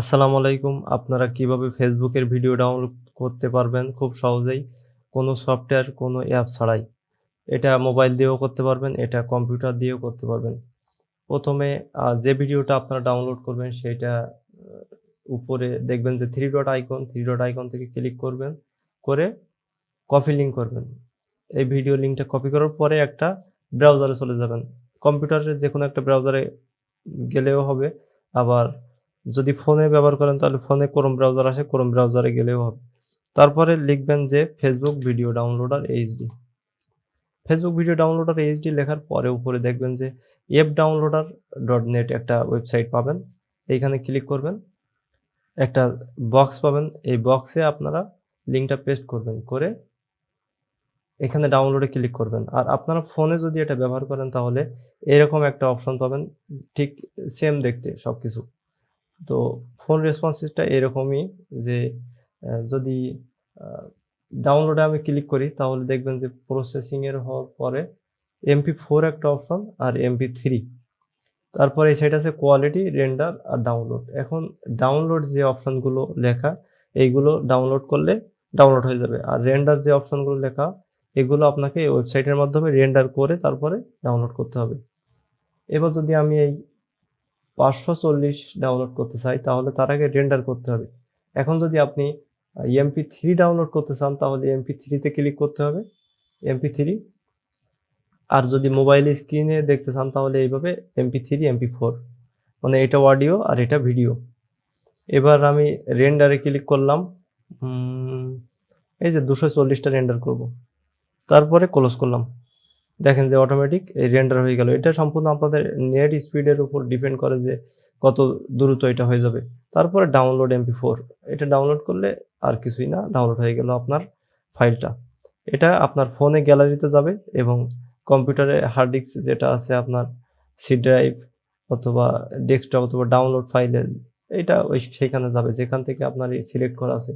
আসসালামু আলাইকুম। আপনারা কীভাবে ফেসবুকের ভিডিও ডাউনলোড করতে পারবেন? খুব সহজেই। কোনো সফটওয়্যার, কোনো অ্যাপ ছাড়াই। এটা মোবাইল দিয়েও করতে পারবেন, এটা কম্পিউটার দিয়েও করতে পারবেন। প্রথমে যে ভিডিওটা আপনারা ডাউনলোড করবেন সেটা উপরে দেখবেন যে three dot icon three dot icon থেকে ক্লিক করবেন, করে কপি লিঙ্ক করবেন। এই ভিডিও লিঙ্কটা কপি করার পরে একটা ব্রাউজারে চলে যাবেন। কম্পিউটারে যে কোনো একটা ব্রাউজারে গেলেও হবে, আবার যদি ফোনে ব্যবহার করেন, তাহলে ফোনে ক্রোম ব্রাউজার আসে ক্রোম ব্রাউজারে গেলেও হবে। তারপরে লিখবেন যে Facebook video downloader HD Facebook video downloader HD লেখার পরে উপরে দেখবেন যে অ্যাপ ডাউনলোডার ডট নেট একটা ওয়েবসাইট পাবেন। এইখানে ক্লিক করবেন। একটা বক্স পাবেন। এই বক্সে আপনারা লিঙ্কটা পেস্ট করবেন করে এখানে ডাউনলোডে ক্লিক করবেন। আর আপনারা ফোনে যদি এটা ব্যবহার করেন, তাহলে এরকম একটা অপশন পাবেন। ঠিক সেম দেখতে সব কিছু তো ফোন রেসপন্সিসটা এরকমই যে যদি ডাউনলোডে আমি ক্লিক করি, তাহলে দেখবেন যে প্রসেসিংয়ের হওয়ার পরে এমপি ফোর একটা অপশন আর এমপি থ্রি তারপরে এই সাইড আছে কোয়ালিটি রেন্ডার আর ডাউনলোড এখন ডাউনলোড যে অপশনগুলো লেখা, এইগুলো ডাউনলোড করলে ডাউনলোড হয়ে যাবে। আর রেন্ডার যে অপশনগুলো লেখা, এগুলো আপনাকে ওয়েবসাইটের মাধ্যমে রেন্ডার করে তারপরে ডাউনলোড করতে হবে। এবার যদি আমি এই পাঁচশো চল্লিশ ডাউনলোড করতে চাই, তাহলে তার আগে রেন্ডার করতে হবে। এখন যদি আপনি এমপি থ্রি ডাউনলোড করতে চান, তাহলে এমপি থ্রিতে ক্লিক করতে হবে। এমপি থ্রি আর যদি মোবাইল স্ক্রিনে দেখতে চান, তাহলে এইভাবে এমপি থ্রি এমপি ফোর মানে এটা অডিও আর এটা ভিডিও এবার আমি রেন্ডারে ক্লিক করলাম। এই যে দুশো চল্লিশটা রেন্ডার করব। তারপরে ক্লোজ করলাম। দেখেন যে অটোমেটিক এই রেন্ডার হয়ে গেল। এটা সম্পূর্ণ আপনাদের নেট স্পিডের উপর ডিপেন্ড করে যে কত দ্রুত এটা হয়ে যাবে। তারপরে ডাউনলোড এমপি ফোর এটা ডাউনলোড করলে আর কিছুই না ডাউনলোড হয়ে গেল আপনার ফাইলটা এটা আপনার ফোনে গ্যালারিতে যাবে এবং কম্পিউটারে হার্ড ডিস্ক যেটা আছে আপনার সি ড্রাইভ অথবা ডেস্কটপ অথবা ডাউনলোড ফাইলে এটা ওই সেইখানে যাবে, যেখান থেকে আপনার সিলেক্ট করা আছে।